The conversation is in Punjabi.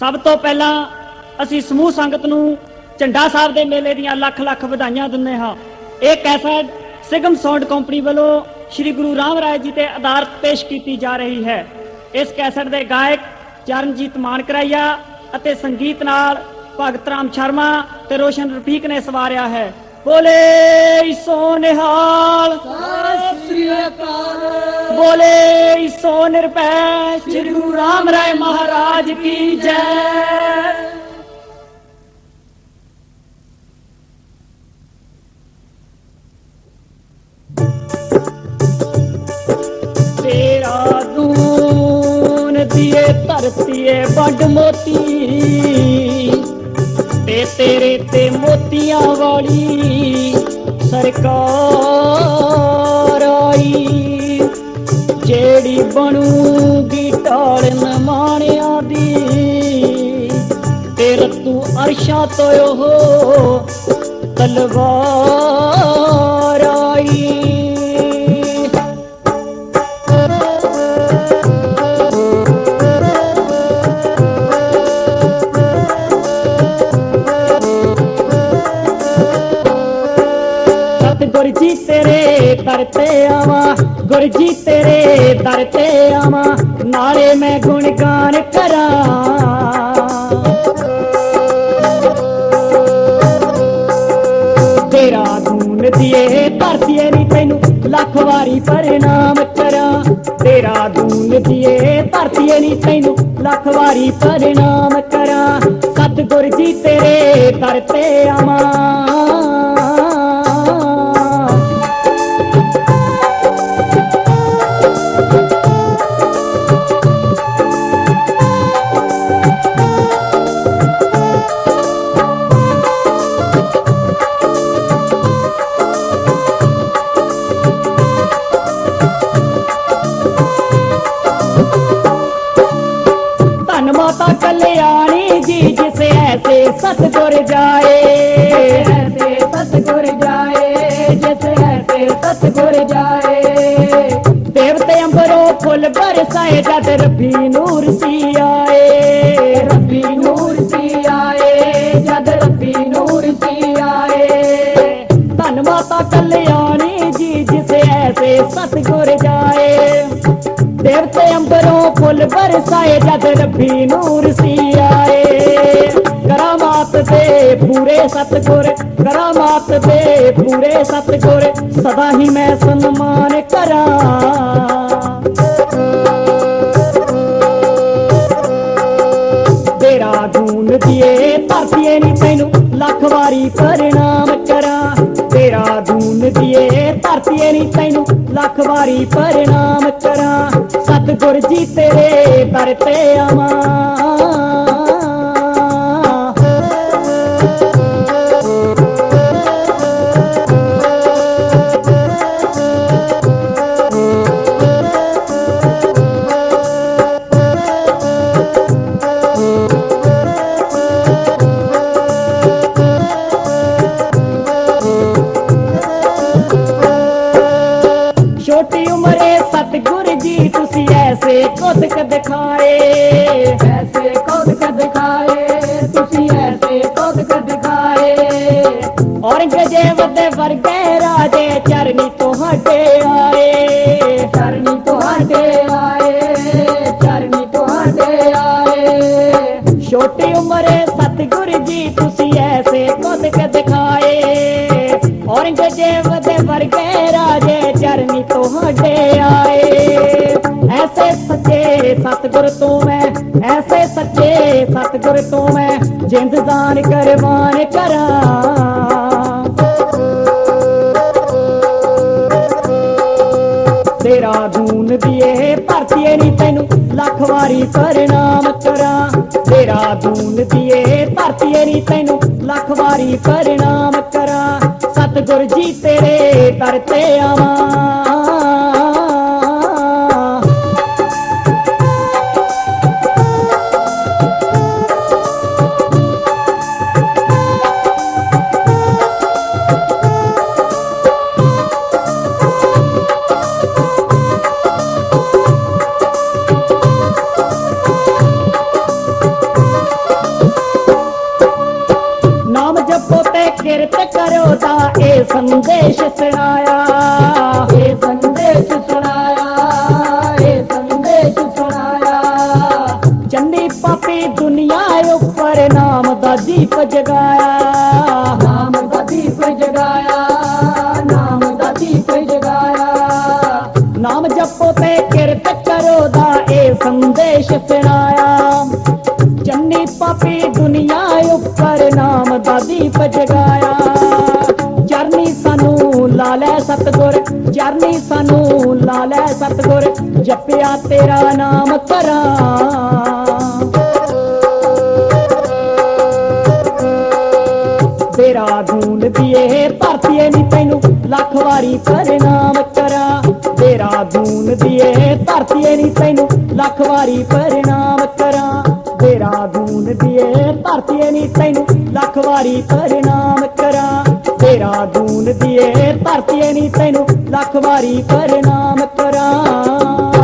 ਸਭ ਤੋਂ ਪਹਿਲਾਂ ਅਸੀਂ ਸਮੂਹ ਸੰਗਤ ਨੂੰ ਝੰਡਾ ਸਾਹਿਬ ਦੇ ਮੇਲੇ ਦੀਆਂ ਲੱਖ ਲੱਖ ਵਧਾਈਆਂ ਦਿੰਦੇ ਹਾਂ। ਇਹ ਕੈਸਟ ਸਿਗਮ ਸਾਊਂਡ ਕੰਪਨੀ ਵੱਲੋਂ ਸ੍ਰੀ ਗੁਰੂ ਰਾਮ ਰਾਏ ਜੀ ਤੇ ਆਧਾਰਿਤ ਪੇਸ਼ ਕੀਤੀ ਜਾ ਰਹੀ ਹੈ। ਇਸ ਕੈਸਟ ਦੇ ਗਾਇਕ ਚਰਨਜੀਤ ਮਾਨਕਰਾਈਆ ਅਤੇ ਸੰਗੀਤ ਨਾਲ ਭਗਤ ਰਾਮ ਸ਼ਰਮਾ ਤੇ ਰੋਸ਼ਨ ਰਫੀਕ ਨੇ ਸਵਾਰਿਆ ਹੈ। ਬੋਲੇ ਸੋ ਨਿਹਾਲ। ਬੋਲੇ ਸੋ ਨਿਰਭੈ ਸ੍ਰੀ ਗੁਰੂ ਰਾਮ ਰਾਏ ਮਹਾਰਾਜ ਕੀ ਜੈ। ਤੇਰਾ ਦੂਨ ਦੀਏ, ਧਰਤੀਏ ਵੱਡ ਮੋਤੀ। ਤੇ ਤੇਰੇ ਤੇ ਮੋਤੀਆਂ ਵਾਲੀ ਸਰਕਾਰ ਬਣੂਗੀ ਢਾਲਨ ਮਾਣਿਆ ਦੀ। ਤੇ ਤੂੰ ਅਰਸ਼ਾਂ ਤੋਂ ਉਹ ਤਲਵਾਰ ਸਤਿਗੁਰ ਜੀ ਤੇਰੇ ਦਰ ਤੇ ਆਵਾਂ ਗੁਰ ਤੇਰੇ ਦਰ ਤੇ ਆਵਾਂ, ਨਾਲੇ ਮੈਂ ਗੁਣਗਾਨ ਕਰਾਂ। ਤੇਰਾ ਧੂਨ ਦੀਏ, ਧਰਤੀਏ ਨੀ ਤੈਨੂੰ ਲੱਖ ਵਾਰੀ ਪ੍ਰਣਾਮ ਕਰਾਂ। ਤੇਰਾ ਧੂਨ ਦੀਏ, ਧਰਤੀਏ ਨੀ ਤੈਨੂੰ ਲੱਖ ਵਾਰੀ ਪ੍ਰਣਾਮ ਕਰਾਂ। ਸਤਿਗੁਰ ਜੀ ਤੇਰੇ ਦਰ ਤੇ ਆਵਾਂ। ਸਤਗੁਰ ਜਾਏ ਐਸੇ ਸਤਗੁਰ ਜਾਏ, ਜਿਸ ਐਸੇ ਸਤਗੁਰ ਜਾਏ। ਦੇਵਤੇ ਅੰਬਰੋਂ ਫੁੱਲ ਬਰਸਾਏ, ਜਦ ਰੱਬੀ ਨੂਰ ਸੀ ਆਏ। ਰੱਬੀ ਨੂਰ ਸੀ ਆਏ, ਜਦ ਰੱਬੀ ਨੂਰ ਸੀ ਆਏ। ਧੰਨ ਮਾਤਾ ਕਲਿਆਣੀ ਜੀ, ਜਿਸ ਐਸੇ ਸਤਗੁਰ ਜਾਏ। ਦੇਵਤੇ ਅੰਬਰੋਂ ਫੁੱਲ ਬਰਸਾਏ, ਜਦ ਰੱਬੀ ਨੂਰ ਸੀ ਕਰਾਮਾਤ ਪੂਰੇ ਸਤਗੁਰ ਕਰਾਮਾਤ ਤੇ ਪੂਰੇ ਸਤਗੁਰ, ਸਦਾ ਹੀ ਮੈਂ ਸਨਮਾਨ ਕਰਾਂ। ਤੇਰਾ ਧੂਨ ਦੀਏ, ਧਰਤੀਏ ਨੀ ਤੈਨੂੰ ਲੱਖ ਵਾਰੀ ਪ੍ਰਣਾਮ ਕਰਾਂ। ਤੇਰਾ ਦੂਨ ਦੀਏ, ਧਰਤੀਏ ਨੀ ਤੈਨੂੰ ਲੱਖ ਵਾਰੀ ਪ੍ਰਣਾਮ ਕਰਾਂ। ਸਤਿਗੁਰ ਜੀ ਤੇਰੇ ਦਰ ਤੇ ਆਵਾਂ। ਐਸੇ ਕੁਦਕ ਦਿਖਾਏ ਤੁਸੀਂ ਐਸੇ ਕੁਦਕ ਦਿਖਾਏ ਔਰੰਗਜ਼ੇਬ ਦੇ ਵਰਗੇ ਰਾਜੇ ਚਰਨੀ ਤੁਹਾਡੇ ਆਏ ਚਰਨੀ ਤੁਹਾਡੇ ਆਏ ਚਰਨੀ ਤੁਹਾਡੇ ਆਏ ਛੋਟੀ ਉਮਰੇ ਸਤਿਗੁਰ ਜੀ ਤੁਸੀਂ ਐਸੇ ਕੁਦਕ ਦਿਖਾਏ ਔਰੰਗਜ਼ੇਬ ਦੇ ਵਰਗੇ ਰਾਜੇ ਚਰਨੀ ਤੁਹਾਡੇ ਸਤਿਗੁਰ ਤੋਂ ਮੈਂ ਐਸੇ ਸੱਚੇ ਸਤਿਗੁਰ ਤੋਂ ਮੈਂ ਜਿੰਦ ਦਾਨ ਕਰਵਾਨ ਕਰਾਂ। ਤੇਰਾ ਦੂਨ ਦੀਏ, ਭਰਤੀਏ ਨੀ ਤੈਨੂੰ ਲੱਖ ਵਾਰੀ ਪ੍ਰਣਾਮ ਕਰਾਂ। ਤੇਰਾ ਦੂਨ ਦੀਏ ਧਰਤੀਏ ਨੀ ਤੈਨੂੰ ਲੱਖ ਵਾਰੀ ਪ੍ਰਣਾਮ ਕਰਾਂ। ਸਤਿਗੁਰ ਜੀ ਤੇਰੇ ਦਰ ਤੇ ਆਵਾਂ। ਸੰਦੇਸ਼ ਸੁਣਾਇਆ, ਇਹ ਸੰਦੇਸ਼ ਸੁਣਾਇਆ, ਇਹ ਸੰਦੇਸ਼ ਸੁਣਾਇਆ। ਚੰਨੀ ਪਾਪੀ ਦੁਨੀਆ ਉੱਪਰ ਨਾਮ ਦਾ ਦੀਪ ਜਗਾਇਆ। ਨਾਮ ਦਾ ਦੀਪ ਜਗਾਇਆ, ਨਾਮ ਦਾ ਦੀਪ ਜਗਾਇਆ। ਨਾਮ ਜਪੋ ਤੇ ਕਿਰਤ ਕਰੋ ਦਾ ਇਹ ਸੰਦੇਸ਼ ਸੁਣਾਇਆ। ਚੰਨੀ ਪਾਪੀ ਦੁਨੀਆ ਉੱਪਰ ਨਾਮ ਦਾ ਦੀਪ ਜਗਾਇਆ। ਚਰਨੀ ਸਾਨੂੰ ਲਾ ਲੈ ਸਤਗੁਰ, ਜਪਿਆ ਤੇਰਾ ਨਾਮ ਕਰਾਂ। ਤੇਰਾ ਧੂਨ ਦੀਏ, ਧਰਤੀਏ ਨੀ ਤੈਨੂੰ ਲੱਖ ਵਾਰੀ ਪ੍ਰਣਾਮ ਕਰਾਂ। ਤੇਰਾ ਧੂਨ ਦੀਏ, ਧਰਤੀਏ ਨੀ ਤੈਨੂੰ ਲੱਖ ਵਾਰੀ ਪ੍ਰਣਾਮ ਕਰਾਂ। ਤੇਰਾ ਧੂਨ ਦੀਏ, ਧਰਤੀਏ ਨੀ ਤੈਨੂੰ ਲੱਖ ਵਾਰੀ ਪ੍ਰਣਾਮ ਤੇਰਾ ਧੂਨ ਦੀਏ ਧਰਤੀਏ ਨੀ ਤੈਨੂੰ ਲੱਖ ਵਾਰੀ ਪ੍ਰਣਾਮ ਕਰਾਂ।